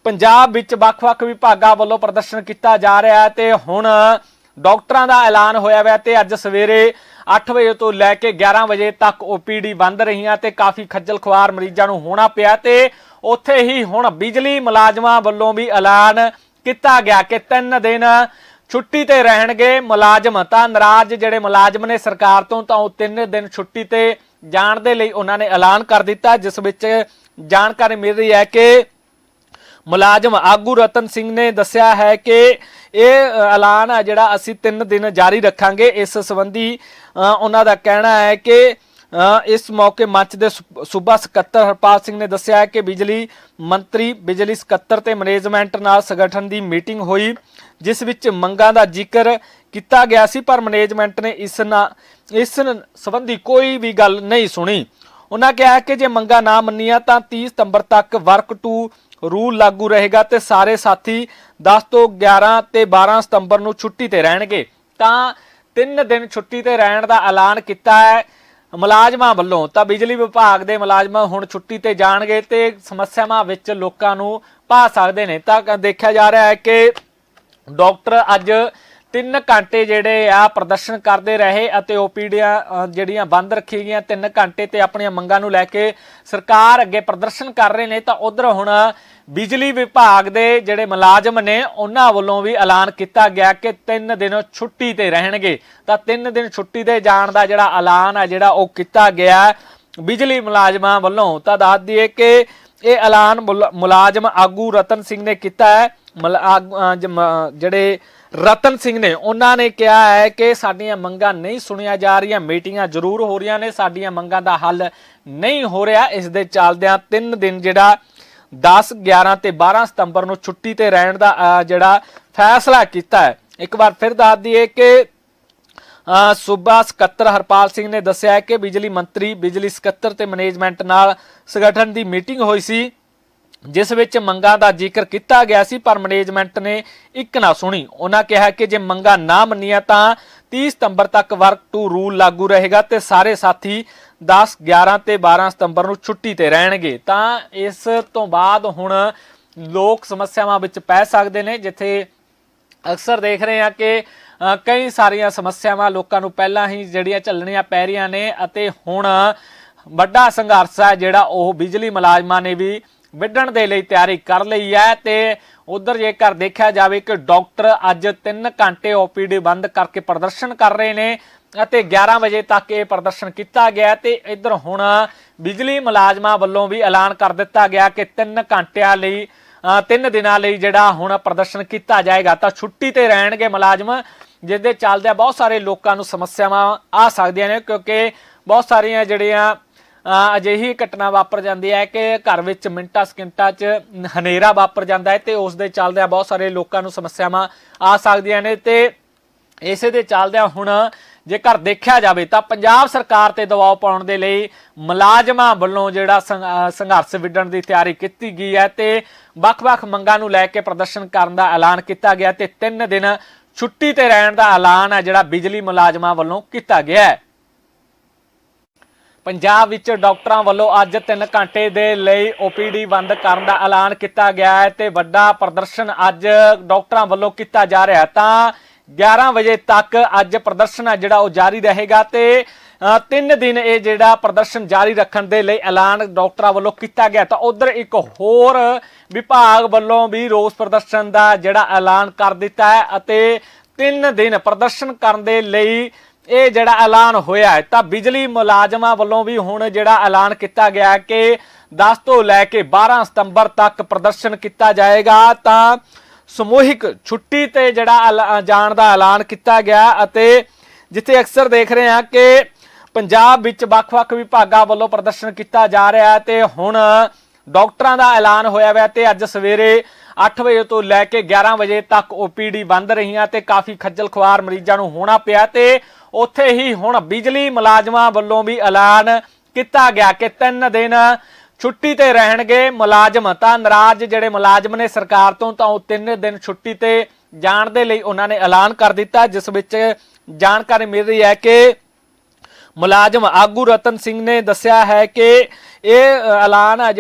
ਪੰਜਾਬ ਵਿੱਚ ਵੱਖ-ਵੱਖ ਵਿਭਾਗਾਂ ਵੱਲੋਂ ਪ੍ਰਦਰਸ਼ਨ ਕੀਤਾ ਜਾ ਰਿਹਾ ਹੈ ਤੇ ਹੁਣ ਡਾਕਟਰਾਂ ਦਾ ਐਲਾਨ ਹੋਇਆ ਹੋਇਆ ਤੇ ਅੱਜ ਸਵੇਰੇ 8 ਵਜੇ ਤੋਂ ਲੈ ਕੇ 11 ਵਜੇ ਤੱਕ ਓਪੀਡੀ ਬੰਦ ਰਹੀਆਂ ਤੇ ਕਾਫੀ ਖੱਜਲ ਖੁਆਰ ਮਰੀਜ਼ਾਂ ਨੂੰ ਹੋਣਾ ਪਿਆ ਤੇ ਉੱਥੇ ਹੀ ਹੁਣ ਬਿਜਲੀ ਮੁਲਾਜ਼ਮਾਂ ਵੱਲੋਂ ਵੀ ਐਲਾਨ ਕੀਤਾ ਗਿਆ ਕਿ 3 ਦਿਨ ਛੁੱਟੀ ਤੇ ਰਹਿਣਗੇ ਮੁਲਾਜ਼ਮ। ਤਾਂ ਨਾਰਾਜ਼ ਜਿਹੜੇ ਮੁਲਾਜ਼ਮ ਨੇ ਸਰਕਾਰ ਤੋਂ, ਤਾਂ ਉਹ 3 ਦਿਨ ਛੁੱਟੀ ਤੇ ਜਾਣ ਦੇ ਲਈ ਉਹਨਾਂ ਨੇ ਐਲਾਨ ਕਰ ਦਿੱਤਾ, ਜਿਸ ਵਿੱਚ ਜਾਣਕਾਰੀ ਮਿਲ ਰਹੀ ਹੈ ਕਿ ਮੁਲਾਜ਼ਮ ਆਗੂ ਰਤਨ ਸਿੰਘ ਨੇ ਦੱਸਿਆ ਹੈ ਕਿ ਇਹ ਐਲਾਨ ਹੈ ਜਿਹੜਾ ਅਸੀਂ 3 ਦਿਨ ਜਾਰੀ ਰੱਖਾਂਗੇ। ਇਸ ਸੰਬੰਧੀ ਉਹਨਾਂ ਦਾ ਕਹਿਣਾ ਹੈ ਕਿ ਇਸ ਮੌਕੇ ਮੰਚ ਦੇ ਸੂ- ਸੂਬਾ ਸਕੱਤਰ ਹਰਪਾਲ ਸਿੰਘ ਨੇ ਦੱਸਿਆ ਹੈ ਕਿ ਬਿਜਲੀ ਮੰਤਰੀ, ਬਿਜਲੀ ਸਕੱਤਰ ਤੇ ਮੈਨੇਜਮੈਂਟ ਨਾਲ ਸੰਗਠਨ ਦੀ ਮੀਟਿੰਗ ਹੋਈ, ਜਿਸ ਵਿੱਚ ਮੰਗਾਂ ਦਾ ਜ਼ਿਕਰ ਕੀਤਾ ਗਿਆ ਸੀ, ਪਰ ਮੈਨੇਜਮੈਂਟ ਨੇ ਇਸ ਨਾਲ ਇਸ ਸੰਬੰਧੀ ਕੋਈ ਵੀ ਗੱਲ ਨਹੀਂ ਸੁਣੀ। ਉਹਨਾਂ ਕਿਹਾ ਕਿ ਜੇ ਮੰਗਾਂ ਨਾ ਮੰਨੀਆਂ ਤਾਂ 30 ਸਤੰਬਰ ਤੱਕ ਵਰਕ ਟੂ ਰੂਲ ਲਾਗੂ ਰਹੇਗਾ ਤੇ ਸਾਰੇ ਸਾਥੀ 10 ਤੋਂ 11 ਤੇ 12 ਸਤੰਬਰ ਨੂੰ ਛੁੱਟੀ ਤੇ ਰਹਿਣਗੇ। ਤਾਂ ਤਿੰਨ ਦਿਨ ਛੁੱਟੀ ਤੇ ਰਹਿਣ ਦਾ ਐਲਾਨ ਕੀਤਾ ਹੈ। ਮੁਲਾਜ਼ਮਾਂ ਵੱਲੋਂ ਤਾਂ ਬਿਜਲੀ ਵਿਭਾਗ ਦੇ ਮੁਲਾਜ਼ਮ ਹੁਣ ਛੁੱਟੀ ਤੇ ਜਾਣਗੇ ਤੇ ਸਮੱਸਿਆਵਾਂ ਵਿੱਚ ਲੋਕਾਂ ਨੂੰ ਪਾ ਸਕਦੇ ਨੇ। ਤਾਂ ਦੇਖਿਆ ਜਾ ਰਿਹਾ ਹੈ ਕਿ ਡਾਕਟਰ ਅੱਜ 3 ਘੰਟੇ ਜਿਹੜੇ ਆ ਪ੍ਰਦਰਸ਼ਨ ਕਰਦੇ ਰਹੇ ਅਤੇ ਓਪੀਡੀਆਂ ਜਿਹੜੀਆਂ ਬੰਦ ਰੱਖੀ ਗਈਆਂ 3 ਘੰਟੇ ਤੇ ਆਪਣੀਆਂ ਮੰਗਾਂ ਨੂੰ ਲੈ ਕੇ ਸਰਕਾਰ ਅੱਗੇ ਪ੍ਰਦਰਸ਼ਨ ਕਰ ਰਹੇ ਨੇ, ਤਾਂ ਉਧਰ ਹੁਣ ਬਿਜਲੀ ਵਿਭਾਗ ਦੇ ਜਿਹੜੇ ਮੁਲਾਜ਼ਮ ਨੇ, ਉਹਨਾਂ ਵੱਲੋਂ ਵੀ ਐਲਾਨ ਕੀਤਾ ਗਿਆ ਕਿ 3 ਦਿਨ ਛੁੱਟੀ ਤੇ ਰਹਿਣਗੇ। ਤਾਂ 3 ਦਿਨ ਛੁੱਟੀ ਤੇ ਜਾਣ ਦਾ ਜਿਹੜਾ ਐਲਾਨ ਆ, ਜਿਹੜਾ ਉਹ ਕੀਤਾ ਗਿਆ ਬਿਜਲੀ ਮੁਲਾਜ਼ਮਾਂ ਵੱਲੋਂ। ਤਾਂ ਦੱਸ ਦਈਏ ਕਿ ਇਹ ਐਲਾਨ ਮੁਲ- ਮੁਲਾਜ਼ਮ ਆਗੂ ਰਤਨ ਸਿੰਘ ਨੇ ਕੀਤਾ ਹੈ। ਮੁਲ- ਜਿਹੜੇ ਰਤਨ ਸਿੰਘ ਨੇ, ਉਹਨਾਂ ਨੇ ਕਿਹਾ ਹੈ ਕਿ ਸਾਡੀਆਂ ਮੰਗਾਂ ਨਹੀਂ ਸੁਣੀਆਂ ਜਾ ਰਹੀਆਂ, ਮੀਟਿੰਗਾਂ ਜ਼ਰੂਰ ਹੋ ਰਹੀਆਂ ਨੇ, ਸਾਡੀਆਂ ਮੰਗਾਂ ਦਾ ਹੱਲ ਨਹੀਂ ਹੋ ਰਿਹਾ। ਇਸ ਦੇ ਚੱਲਦਿਆਂ 3 ਦਿਨ ਜਿਹੜਾ 10 11 ਤੇ 12 ਸਤੰਬਰ ਨੂੰ ਛੁੱਟੀ ਤੇ ਰਹਿਣ ਦਾ ਜਿਹੜਾ ਫੈਸਲਾ ਕੀਤਾ ਹੈ। ਇੱਕ ਵਾਰ ਫਿਰ ਦੱਸ ਦਈਏ ਕਿ ਸੂਬਾ ਸਕੱਤਰ ਹਰਪਾਲ ਸਿੰਘ ਨੇ ਦੱਸਿਆ ਕਿ ਬਿਜਲੀ ਮੰਤਰੀ, ਬਿਜਲੀ ਸਕੱਤਰ ਤੇ ਮੈਨੇਜਮੈਂਟ ਨਾਲ ਸੰਗਠਨ ਦੀ ਮੀਟਿੰਗ ਹੋਈ ਸੀ। ਜਿਸ ਵਿੱਚ ਮੰਗਾਂ ਦਾ ਜ਼ਿਕਰ ਕੀਤਾ ਗਿਆ ਸੀ, ਪਰ ਮੈਨੇਜਮੈਂਟ ਨੇ ਇੱਕ ਨਾ ਸੁਣੀ। ਉਹਨਾਂ ਕਿਹਾ ਕਿ ਜੇ ਮੰਗਾਂ ਨਾ ਮੰਨੀਆਂ ਤਾਂ 30 ਸਤੰਬਰ ਤੱਕ ਵਰਕ ਟੂ ਰੂਲ ਲਾਗੂ ਰਹੇਗਾ ਤੇ ਸਾਰੇ ਸਾਥੀ 10 11 ਤੇ 12 ਸਤੰਬਰ ਨੂੰ ਛੁੱਟੀ ਤੇ ਰਹਿਣਗੇ। ਤਾਂ ਇਸ ਤੋਂ ਬਾਅਦ ਹੁਣ ਲੋਕ ਸਮੱਸਿਆਵਾਂ ਵਿੱਚ ਪੈ ਸਕਦੇ ਨੇ, ਜਿੱਥੇ ਅਕਸਰ ਦੇਖ ਰਹੇ ਹਾਂ ਕਿ ਕਈ ਸਾਰੀਆਂ ਸਮੱਸਿਆਵਾਂ ਲੋਕਾਂ ਨੂੰ ਪਹਿਲਾਂ ਹੀ ਜਿਹੜੀਆਂ ਝੱਲਣੀਆਂ ਪੈ ਰਹੀਆਂ ਨੇ ਅਤੇ ਹੁਣ ਵੱਡਾ ਸੰਘਰਸ਼ ਹੈ ਜਿਹੜਾ ਉਹ ਬਿਜਲੀ ਮੁਲਾਜ਼ਮਾਂ ਨੇ ਵੀ ਵਿੱਢਣ ਦੇ ਲਈ ਤਿਆਰੀ ਕਰ ਲਈ ਹੈ ਤੇ ਉਧਰ ਜੇਕਰ ਦੇਖਿਆ ਜਾਵੇ ਕਿ ਡਾਕਟਰ ਅੱਜ 3 ਘੰਟੇ ਓਪੀਡੀ ਬੰਦ ਕਰਕੇ ਪ੍ਰਦਰਸ਼ਨ ਕਰ ਰਹੇ ਨੇ ਅਤੇ 11 ਵਜੇ ਤੱਕ ਇਹ ਪ੍ਰਦਰਸ਼ਨ ਕੀਤਾ ਗਿਆ ਤੇ ਇੱਧਰ ਹੁਣ ਬਿਜਲੀ ਮੁਲਾਜ਼ਮਾਂ ਵੱਲੋਂ ਵੀ ਐਲਾਨ ਕਰ ਦਿੱਤਾ ਗਿਆ ਕਿ 3 ਘੰਟਿਆਂ ਲਈ ਅ, ਤਿੰਨ ਦਿਨਾਂ ਲਈ ਜਿਹੜਾ ਹੁਣ ਪ੍ਰਦਰਸ਼ਨ ਕੀਤਾ ਜਾਏਗਾ ਤਾਂ ਛੁੱਟੀ ਤੇ ਰਹਿਣਗੇ ਮੁਲਾਜ਼ਮ ਜਿਸ ਦੇ ਚੱਲਦਿਆਂ ਬਹੁਤ ਸਾਰੇ ਲੋਕਾਂ ਨੂੰ ਸਮੱਸਿਆਵਾਂ ਆ ਸਕਦੀਆਂ ਨੇ ਕਿਉਂਕਿ ਬਹੁਤ ਸਾਰੀਆਂ ਜਿਹੜੀਆਂ ਅਜਿਹੀ ਘਟਨਾ ਵਾਪਰ ਜਾਂਦੀ ਹੈ ਕਿ ਘਰ ਵਿੱਚ ਮਿੰਟਾਂ ਸਕਿੰਟਾਂ 'ਚ ਹਨੇਰਾ ਵਾਪਰ ਜਾਂਦਾ ਹੈ ਤੇ ਉਸ ਦੇ ਚੱਲਦਿਆਂ ਬਹੁਤ ਸਾਰੇ ਲੋਕਾਂ ਨੂੰ ਸਮੱਸਿਆਵਾਂ ਆ ਸਕਦੀਆਂ ਨੇ ਤੇ ਇਸੇ ਦੇ ਚੱਲਦਿਆਂ ਹੁਣ ਜੇਕਰ ਦੇਖਿਆ ਜਾਵੇ ਤਾਂ ਪੰਜਾਬ ਸਰਕਾਰ ਤੇ ਦਬਾਅ ਪਾਉਣ ਦੇ ਲਈ ਮੁਲਾਜ਼ਮਾਂ ਵੱਲੋਂ ਜਿਹੜਾ ਸੰਘ- ਸੰਘਰਸ਼ ਵਿੱਢਣ ਦੀ ਤਿਆਰੀ ਕੀਤੀ ਗਈ ਹੈ ਤੇ ਵੱਖ-ਵੱਖ ਮੰਗਾਂ ਨੂੰ ਲੈ ਕੇ ਪ੍ਰਦਰਸ਼ਨ ਕਰਨ ਦਾ ਐਲਾਨ ਕੀਤਾ ਗਿਆ ਤੇ 3 ਦਿਨ ਛੁੱਟੀ ਤੇ ਰਹਿਣ ਦਾ ਐਲਾਨ ਹੈ ਜਿਹੜਾ ਬਿਜਲੀ ਮੁਲਾਜ਼ਮਾਂ ਵੱਲੋਂ ਕੀਤਾ ਗਿਆ ਹੈ। ਪੰਜਾਬ ਵਿੱਚ ਡਾਕਟਰਾਂ ਵੱਲੋਂ ਅੱਜ 3 ਘੰਟੇ ਦੇ ਲਈ ਓਪੀਡੀ ਬੰਦ ਕਰਨ ਦਾ ਐਲਾਨ ਕੀਤਾ ਗਿਆ ਹੈ ਤੇ ਵੱਡਾ ਪ੍ਰਦਰਸ਼ਨ ਅੱਜ ਡਾਕਟਰਾਂ ਵੱਲੋਂ ਕੀਤਾ ਜਾ ਰਿਹਾ ਤਾਂ 11 ਵਜੇ ਤੱਕ ਅੱਜ ਪ੍ਰਦਰਸ਼ਨ ਹੈ ਜਿਹੜਾ ਉਹ ਜਾਰੀ ਰਹੇਗਾ ਤੇ ਤਿੰਨ ਦਿਨ ਇਹ ਜਿਹੜਾ ਪ੍ਰਦਰਸ਼ਨ ਜਾਰੀ ਰੱਖਣ ਦੇ ਲਈ ਐਲਾਨ ਡਾਕਟਰਾਂ ਵੱਲੋਂ ਕੀਤਾ ਗਿਆ। ਤਾਂ ਉਧਰ ਇੱਕ ਹੋਰ ਵਿਭਾਗ ਵੱਲੋਂ ਵੀ ਰੋਸ ਪ੍ਰਦਰਸ਼ਨ ਦਾ ਜਿਹੜਾ ਐਲਾਨ ਕਰ ਦਿੱਤਾ ਹੈ ਅਤੇ ਤਿੰਨ ਦਿਨ ਪ੍ਰਦਰਸ਼ਨ ਕਰਨ ਦੇ ਲਈ ਇਹ ਜਿਹੜਾ ਐਲਾਨ ਹੋਇਆ ਹੈ, ਤਾਂ ਬਿਜਲੀ ਮੁਲਾਜ਼ਮਾਂ ਵੱਲੋਂ ਵੀ ਹੁਣ ਜਿਹੜਾ ਐਲਾਨ ਕੀਤਾ ਗਿਆ ਕਿ 10 ਤੋਂ ਲੈ ਕੇ 12 ਸਤੰਬਰ ਤੱਕ ਪ੍ਰਦਰਸ਼ਨ ਕੀਤਾ ਜਾਏਗਾ, ਤਾਂ ਸਮੂਹਿਕ ਛੁੱਟੀ ਤੇ ਜਿਹੜਾ ਐਲਾ- ਜਾਣ ਦਾ ਐਲਾਨ ਕੀਤਾ ਗਿਆ ਅਤੇ ਜਿੱਥੇ ਅਕਸਰ ਦੇਖ ਰਹੇ ਹਾਂ ਕਿ ਪੰਜਾਬ ਵਿੱਚ ਵੱਖ-ਵੱਖ ਵਿਭਾਗਾਂ ਵੱਲੋਂ ਪ੍ਰਦਰਸ਼ਨ ਕੀਤਾ ਜਾ ਰਿਹਾ ਹੈ ਤੇ ਹੁਣ ਡਾਕਟਰਾਂ ਦਾ ਐਲਾਨ ਹੋਇਆ ਹੋਇਆ ਤੇ ਅੱਜ ਸਵੇਰੇ 8 ਵਜੇ ਤੋਂ ਲੈ ਕੇ 11 ਵਜੇ ਤੱਕ ਓਪੀਡੀ ਬੰਦ ਰਹੀਆਂ ਤੇ ਕਾਫੀ ਖੱਜਲ ਖੁਆਰ ਮਰੀਜ਼ਾਂ ਨੂੰ ਹੋਣਾ ਪਿਆ ਤੇ ਉੱਥੇ ਹੀ ਹੁਣ ਬਿਜਲੀ ਮੁਲਾਜ਼ਮਾਂ ਵੱਲੋਂ ਵੀ ਐਲਾਨ ਕੀਤਾ ਗਿਆ ਕਿ 3 ਦਿਨ ਛੁੱਟੀ ਤੇ ਰਹਿਣਗੇ ਮੁਲਾਜ਼ਮ। ਤਾਂ ਨਾਰਾਜ਼ ਜਿਹੜੇ ਮੁਲਾਜ਼ਮ ਨੇ ਸਰਕਾਰ ਤੋਂ, ਤਾਂ ਉਹ 3 ਦਿਨ ਛੁੱਟੀ ਤੇ ਜਾਣ ਦੇ ਲਈ ਉਹਨਾਂ ਨੇ ਐਲਾਨ ਕਰ ਦਿੱਤਾ, ਜਿਸ ਵਿੱਚ ਜਾਣਕਾਰੀ ਮਿਲ ਰਹੀ ਹੈ ਕਿ ਮੁਲਾਜ਼ਮ ਆਗੂ ਰਤਨ ਸਿੰਘ ਨੇ ਦੱਸਿਆ ਹੈ ਕਿ ਇਹ ਐਲਾਨ